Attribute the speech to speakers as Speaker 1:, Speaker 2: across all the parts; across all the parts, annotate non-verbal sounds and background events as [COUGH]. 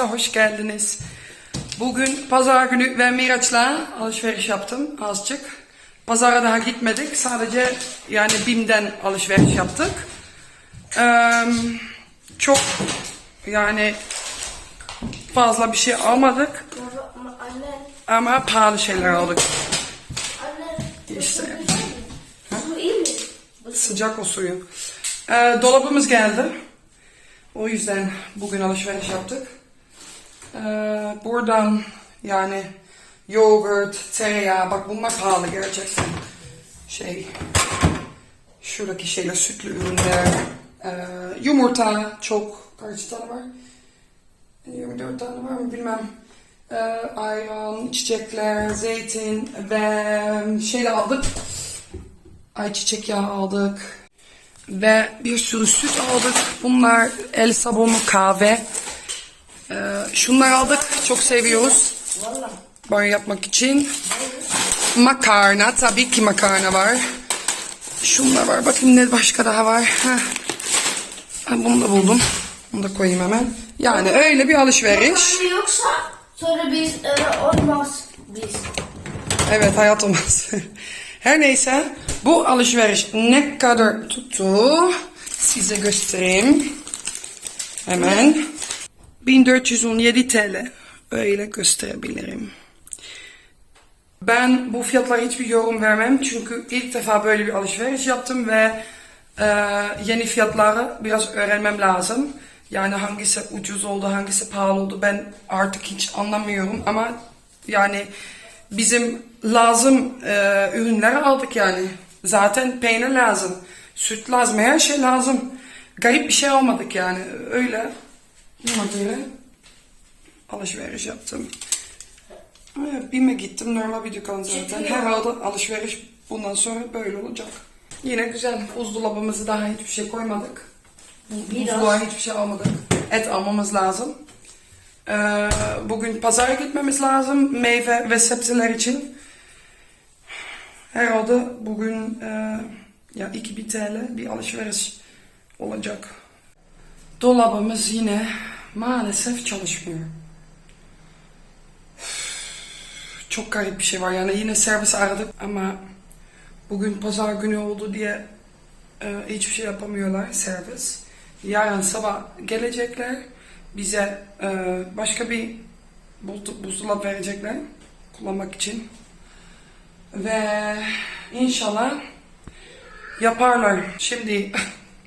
Speaker 1: Videomuza hoş geldiniz. Bugün pazar günü ve Miraç'la alışveriş yaptım azıcık. Pazara daha gitmedik. Sadece yani BİM'den alışveriş yaptık. Ee, çok yani fazla bir şey almadık.
Speaker 2: Ama
Speaker 1: pahalı şeyler aldık. İşte.
Speaker 2: Bu iyi mi?
Speaker 1: Sıcak o suyu. Ee, dolabımız geldi. O yüzden bugün alışveriş yaptık. Ee, buradan yani yoğurt, tereyağı, bak bunlar pahalı gerçekten. Şey, şuradaki şeyler, sütlü ürünler, ee, yumurta çok, kaç tane var? 24 tane var mı bilmem. Ee, ayran, içecekler, zeytin ve şey aldık. Ayçiçek yağı aldık. Ve bir sürü süt aldık. Bunlar el sabunu, kahve. Ee, şunları aldık. Çok seviyoruz. Banyo yapmak için. Makarna. Tabii ki makarna var. Şunlar var. Bakayım ne başka daha var. Heh. Ha, bunu da buldum. Bunu da koyayım hemen. Yani öyle bir alışveriş.
Speaker 2: Anne yoksa sonra biz e, olmaz biz.
Speaker 1: Evet hayat olmaz. [LAUGHS] Her neyse bu alışveriş ne kadar tuttu size göstereyim. Hemen 1417 TL öyle gösterebilirim. Ben bu fiyatlara hiçbir yorum vermem çünkü ilk defa böyle bir alışveriş yaptım ve e, yeni fiyatları biraz öğrenmem lazım. Yani hangisi ucuz oldu, hangisi pahalı oldu ben artık hiç anlamıyorum ama yani bizim lazım e, ürünleri aldık yani. Zaten peynir lazım, süt lazım, her şey lazım. Garip bir şey almadık yani. Öyle. Göre alışveriş yaptım. BİM'e gittim. Normal bir dükkan zaten. Herhalde alışveriş bundan sonra böyle olacak. Yine güzel. Buzdolabımızı daha hiçbir şey koymadık. Buzluğa hiçbir şey almadık. Et almamız lazım. Ee, bugün pazara gitmemiz lazım. Meyve ve sebzeler için. Herhalde bugün e, ya 2000 TL bir alışveriş olacak. Dolabımız yine maalesef çalışmıyor. Çok garip bir şey var yani yine servis aradık ama bugün pazar günü oldu diye e, hiçbir şey yapamıyorlar servis. Yarın sabah gelecekler bize e, başka bir buz- buzdolabı verecekler kullanmak için. Ve inşallah yaparlar. Şimdi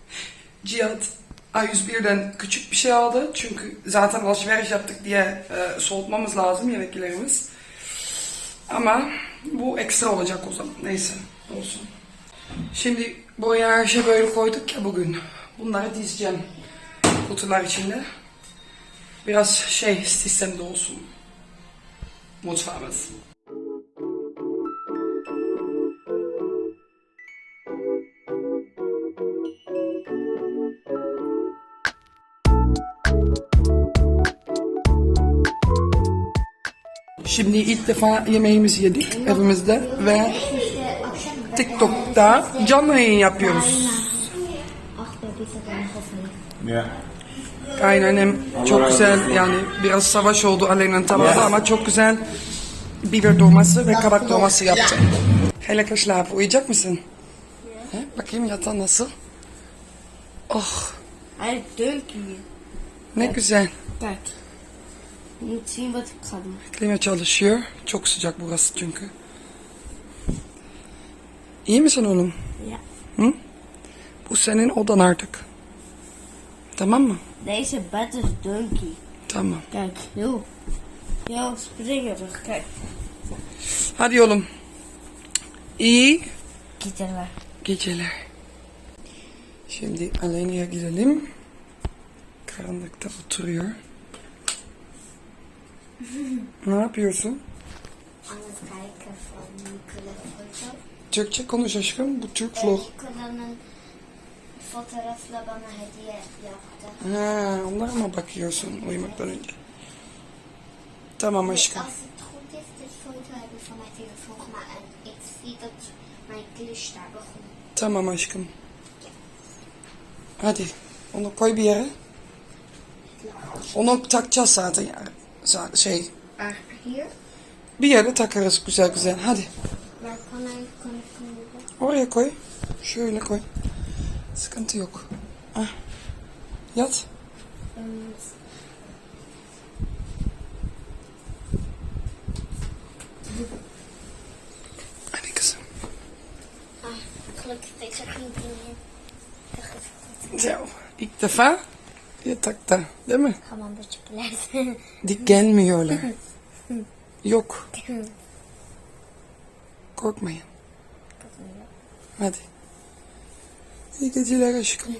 Speaker 1: [LAUGHS] Cihat A101'den küçük bir şey aldı. Çünkü zaten alışveriş yaptık diye e, soğutmamız lazım yemeklerimiz. Ama bu ekstra olacak o zaman. Neyse olsun. Şimdi buraya her şey böyle koyduk ya bugün. Bunları dizeceğim kutular içinde. Biraz şey sistemde olsun. Mutfağımız. Şimdi ilk defa yemeğimizi yedik evimizde ve TikTok'ta canlı yayın yapıyoruz.
Speaker 3: Ja.
Speaker 1: Kaynannem çok güzel yani biraz savaş oldu Aleyna'nın tabağında ama çok güzel biber dolması ve kabak dolması yaptı. Hele geslapen. Uyuyacak mısın? He, bakayım yatağı nasıl? Oh
Speaker 2: deukt hier.
Speaker 1: ne güzel.
Speaker 2: Kijk. İk ga doen.
Speaker 1: Klima çalışıyor. Çok sıcak burası çünkü. İyi misin oğlum?
Speaker 2: Ja.
Speaker 1: Bu senin odan artık. Tamam mı?
Speaker 2: Deze bed is donkey.
Speaker 1: Tamam.
Speaker 2: Kijk, heel. Heel springerig. Kijk.
Speaker 1: Hadi oğlum. İyi
Speaker 2: Gieterler.
Speaker 1: geceler. Şimdi Aleyna'ya gidelim. Karanlıkta oturuyor. Ne yapıyorsun? Türkçe konuş aşkım. Bu Türk vlog.
Speaker 4: Nicola'nın fotoğrafla bana hediye yaptı.
Speaker 1: Ha, onlara mı bakıyorsun uyumaktan önce? Tamam aşkım.
Speaker 4: Daar begon.
Speaker 1: Tamam aşkım. Hadi onu koy bir yere. Onu takacağız zaten yani. Zaten Şey
Speaker 4: Uh, here.
Speaker 1: bir yere takarız güzel güzel. Hadi
Speaker 4: Where can I connect it?
Speaker 1: oraya koy. Şöyle koy. Sıkıntı yok. Ah. Yat. Hadi kızım.
Speaker 4: Ah, gelukkig is er geen ding in.
Speaker 1: Zo. İlk defa yatakta değil mi?
Speaker 4: Beetje plaatsen. [LAUGHS]
Speaker 1: Dik gelmiyorlar. [LAUGHS] Yok. [LAUGHS] Korkmayın. Hadi. İyi geceler aşkım.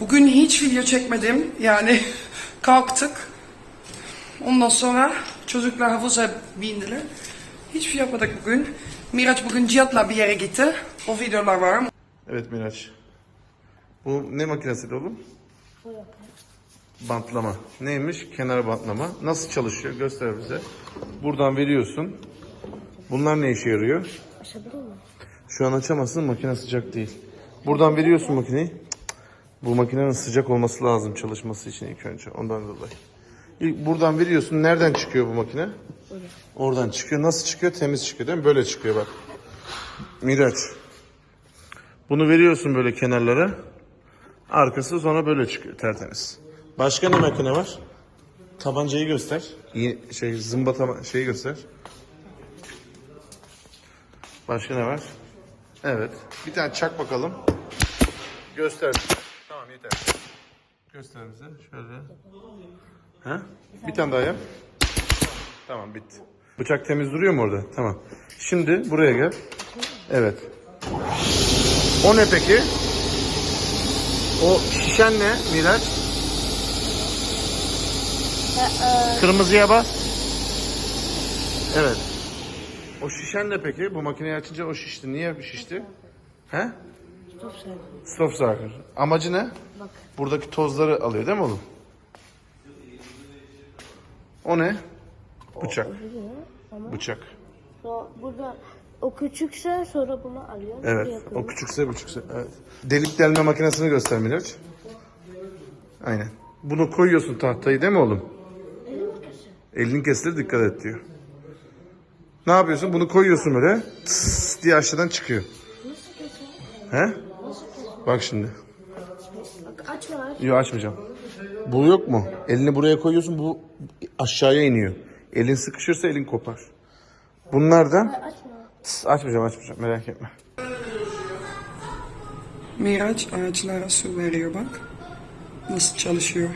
Speaker 1: Bugün hiç video çekmedim. Yani kalktık. Ondan sonra çocuklar havuza bindiler. Hiçbir şey yapmadık bugün. Miraç bugün Cihat'la bir yere gitti. O videolar var.
Speaker 3: Evet Miraç. Bu ne makinesi oğlum? Bantlama. Neymiş? Kenar bantlama. Nasıl çalışıyor? Göster bize. Buradan veriyorsun. Bunlar ne işe yarıyor? Şu an açamazsın. Makine sıcak değil. Buradan veriyorsun makineyi. Bu makinenin sıcak olması lazım çalışması için ilk önce. Ondan dolayı. İlk buradan veriyorsun. Nereden çıkıyor bu makine? Oradan çıkıyor. Nasıl çıkıyor? Temiz çıkıyor değil mi? Böyle çıkıyor bak. Miraç. Bunu veriyorsun böyle kenarlara. Arkası sonra böyle çıkıyor tertemiz. Başka ne makine var? Tabancayı göster. İyi, şey zımba taba- şeyi göster. Başka ne var? Evet. Bir tane çak bakalım. Göster. Tamam yeter. Göster bize. Şöyle. Ha? Bir tane daha yap. Tamam bitti. Bıçak temiz duruyor mu orada? Tamam. Şimdi buraya gel. Evet. O ne peki? O şişen ne Miraç? Kırmızıya bas. Evet. O şişen ne peki? Bu makineyi açınca o şişti. Niye şişti? He? Stop sakır. Amacı ne? Buradaki tozları alıyor değil mi oğlum? O ne? Bıçak. Bıçak.
Speaker 2: Burada o küçükse sonra bunu alıyor. buraya
Speaker 3: Evet. O küçükse küçükse. Evet. Delik delme makinesini göster Miraç. Aynen. Bunu koyuyorsun tahtayı değil mi oğlum? Elin kesilir dikkat et diyor. Ne yapıyorsun? Bunu koyuyorsun böyle. Tıs diye aşağıdan çıkıyor. He? Bak şimdi.
Speaker 2: Bak açma aç.
Speaker 3: Yok açmayacağım. Bu yok mu? Elini buraya koyuyorsun bu aşağıya iniyor. Elin sıkışırsa elin kopar. Bunlardan
Speaker 2: Açma.
Speaker 3: Açmayacağım açmayacağım merak etme.
Speaker 1: Miraç ağaçlara su veriyor bak. Nasıl çalışıyor.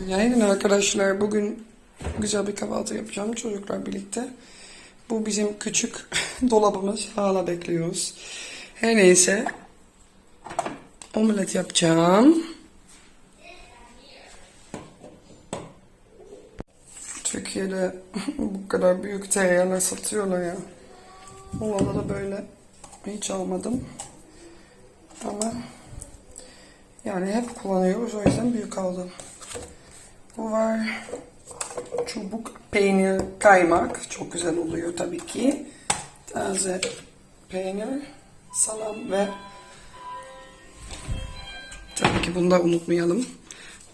Speaker 1: Günaydın arkadaşlar. Bugün güzel bir kahvaltı yapacağım çocuklar birlikte. Bu bizim küçük [LAUGHS] dolabımız. Hala bekliyoruz. Her neyse. Omelet yapacağım. Türkiye'de [LAUGHS] bu kadar büyük tereyağlar satıyorlar ya. Hollanda'da böyle hiç almadım. Ama yani hep kullanıyoruz o yüzden büyük aldım. Var. Çubuk peynir kaymak. Çok güzel oluyor tabii ki. Taze peynir, salam ve tabii ki bunu da unutmayalım.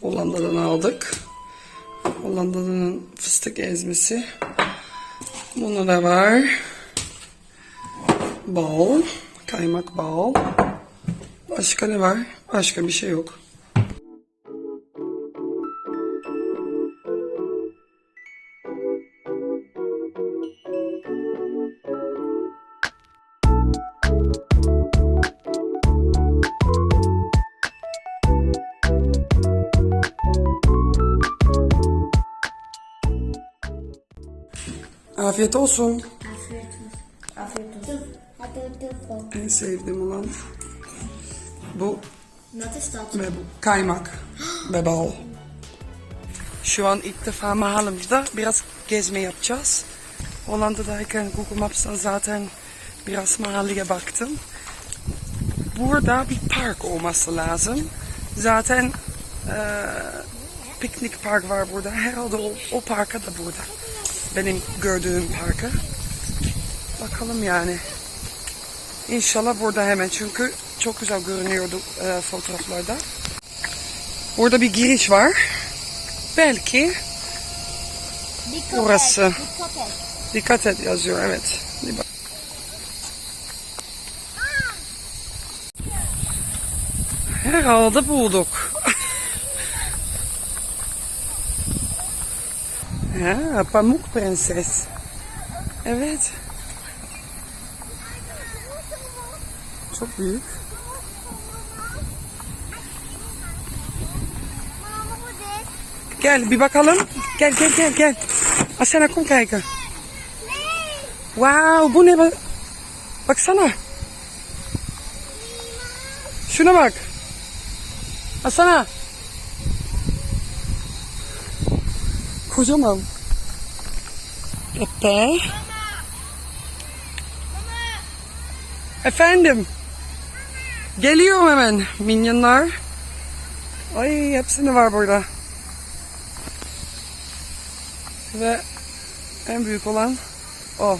Speaker 1: Hollanda'dan aldık. Hollanda'nın fıstık ezmesi. Bunu da var. Bal. Kaymak bal. Başka ne var? Başka bir şey yok. Afiyet olsun.
Speaker 4: Afiyet olsun. Afiyet olsun. Afiyet olsun.
Speaker 1: En sevdiğim olan bu ve bu kaymak ve bal. Şu an ilk defa mahallemizde biraz gezme yapacağız. Hollanda'dayken Google Maps'tan zaten biraz mahalleye baktım. Burada bir park olması lazım. Zaten eee piknik park var burada. Herhalde o, o parka da burada. Benim gördüğüm parka. Bakalım yani. İnşallah burada hemen çünkü çok güzel görünüyordu eee, fotoğraflarda. Burada bir giriş var. Belki
Speaker 2: Dikkat
Speaker 1: Burası.
Speaker 2: et. Dikkat et.
Speaker 1: Dikkat et yazıyor evet. Herhalde bulduk. Ha, Pamuk Prenses. Evet. Çok büyük. Gel bir bakalım. Gel gel gel gel. Asena kom kijken. Wauw, bu ne? bak- Baksana. Şuna bak. Asana. Kocaman. Pepe. Efendim. Geliyorum hemen minyonlar. Ay hepsini var burada. Ve en büyük olan o.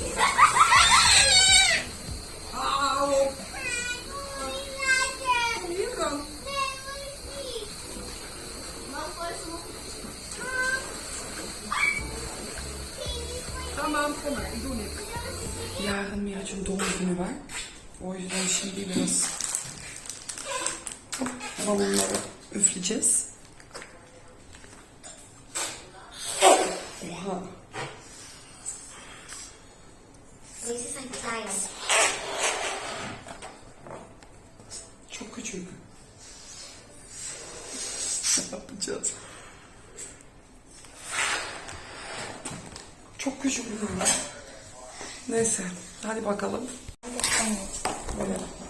Speaker 1: Yeah. [LAUGHS] yapacağız? Çok küçük bunlar. Neyse. Hadi bakalım. Böyle.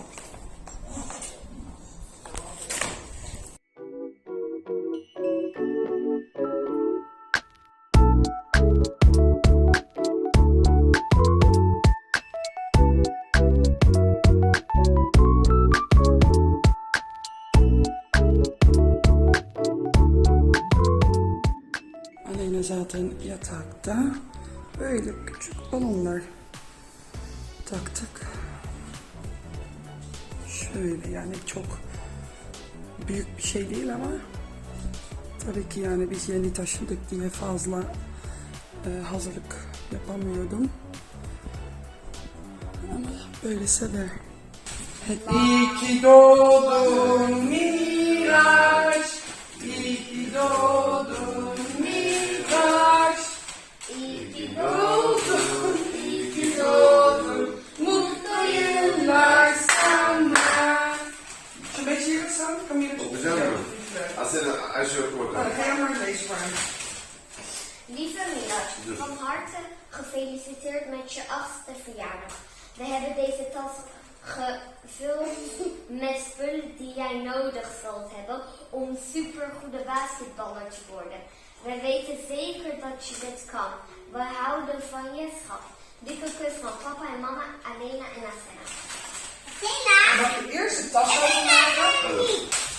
Speaker 1: Böyle küçük balonlar taktık. Şöyle yani çok büyük bir şey değil ama tabii ki yani biz yeni taşındık diye fazla e, hazırlık yapamıyordum. Ama böylese de. İyi ki doğdun Miraç. İyi ki doğdun Kan je
Speaker 3: Op dezelfde. Als je als je.
Speaker 4: Lieve Milas, van harte gefeliciteerd met je achtste verjaardag. We hebben deze tas gevuld met spullen die jij nodig zult hebben om supergoede basketballer te worden. We weten zeker dat je dit kan. We houden van je schat. Dikke kus van papa en mama, Alena en Asena. Asena!
Speaker 1: Mag je eerst de tas openmaken?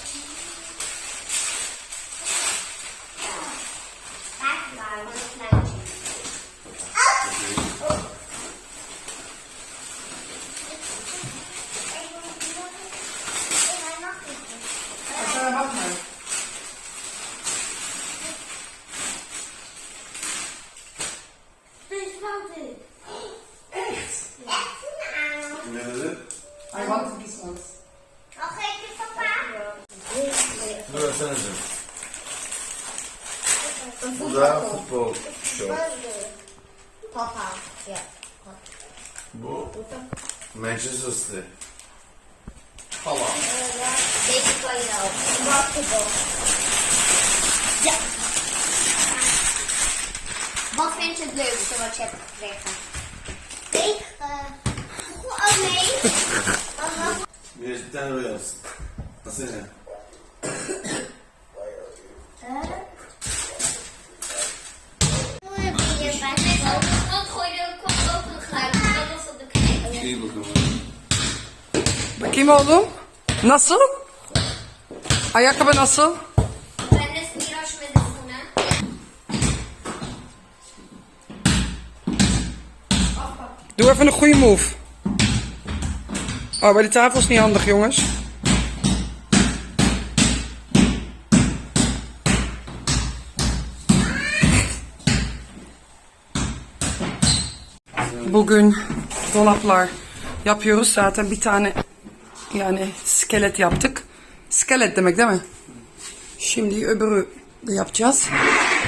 Speaker 4: basically though, multiple. Yeah. Both into blue, so much it bacon. Bacon. Okay. Güneş bir tane
Speaker 3: rol yapsın. Nasıl
Speaker 4: yani?
Speaker 3: İyi bakalım.
Speaker 1: Bakayım oğlum. Nasıl? Ayakkabı nasıl?
Speaker 4: Ben de Miraç.
Speaker 1: Doe even een goede move. Oh, bij de tafel is niet handig, jongens. Bugün dolaplar yapıyoruz. Zaten bir tane yani skelet yaptık. Skelet demek değil mi? Şimdi öbürü de yapacağız.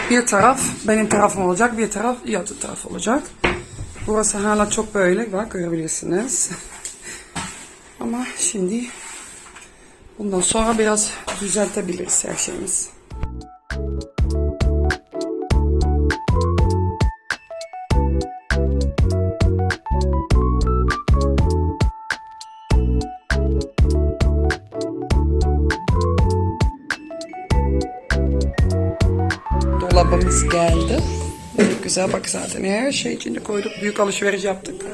Speaker 1: Bir taraf benim tarafım olacak, bir taraf Yatı taraf olacak. Burası hala çok böyle, bak görebilirsiniz. Ama şimdi bundan sonra biraz düzeltebiliriz her şeyimiz. Dolabımız geldi. Çok güzel bak zaten her şey içinde koyduk. Büyük alışveriş yaptık.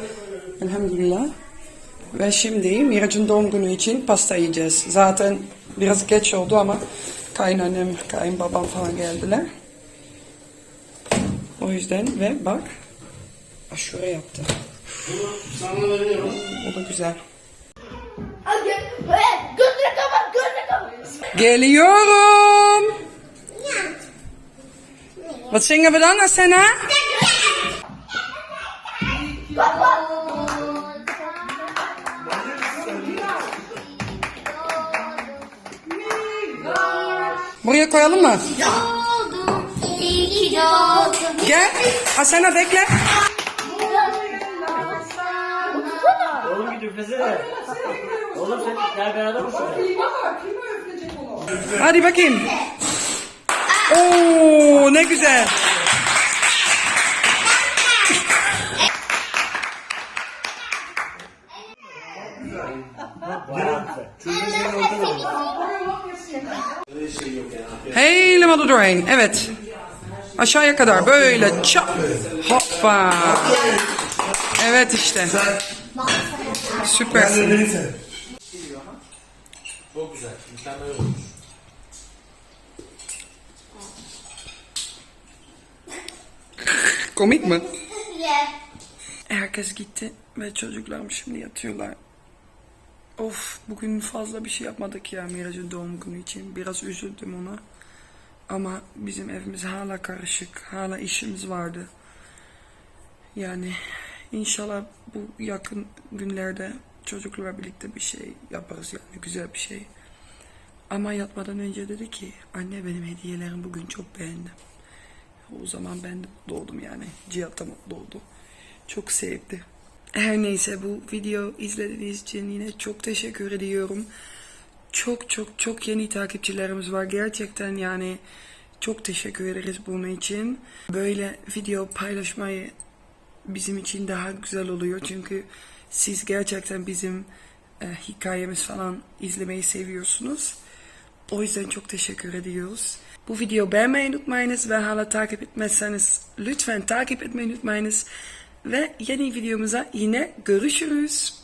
Speaker 1: Elhamdülillah. Ve şimdi Miraç'ın doğum günü için pasta yiyeceğiz. Zaten biraz geç oldu ama kayınannem, kayınbabam falan geldiler. O yüzden ve bak aşure yaptı.
Speaker 5: Sana veriyorum.
Speaker 1: O da güzel.
Speaker 2: Gözünü kapat, gözünü kapat.
Speaker 1: Geliyorum. Wat zingen we dan, Asena? Buraya koyalım mı? Gel. Asena bekle.
Speaker 5: Oğlum git üflesene. Oğlum sen gel beraber misin?
Speaker 1: Hadi bakayım. Oo ne güzel. Helemaal er doorheen. Evet. Aşağıya kadar böyle çap. Hoppa. Evet işte. Süpersin.
Speaker 5: Çok güzel. Mükemmel olmuş.
Speaker 1: Komik mi? Herkes gitti ve çocuklarım şimdi yatıyorlar. Of bugün fazla bir şey yapmadık ya Miraç'ın doğum günü için. Biraz üzüldüm ona. Ama bizim evimiz hala karışık. Hala işimiz vardı. Yani inşallah bu yakın günlerde çocuklarla birlikte bir şey yaparız yani güzel bir şey. Ama yatmadan önce dedi ki anne benim hediyelerim bugün çok beğendim. O zaman ben de mutlu yani. Cihat da mutlu. Çok sevdi. Her neyse bu video izlediğiniz için yine çok teşekkür ediyorum. Çok çok çok yeni takipçilerimiz var. Gerçekten yani çok teşekkür ederiz bunun için. Böyle video paylaşmayı bizim için daha güzel oluyor. Çünkü siz gerçekten bizim e, hikayemiz falan izlemeyi seviyorsunuz. O yüzden çok teşekkür ediyoruz. Bu video beğenmeyi unutmayınız ve hala takip etmezseniz lütfen takip etmeyi unutmayınız. Ve yeni videomuza yine görüşürüz.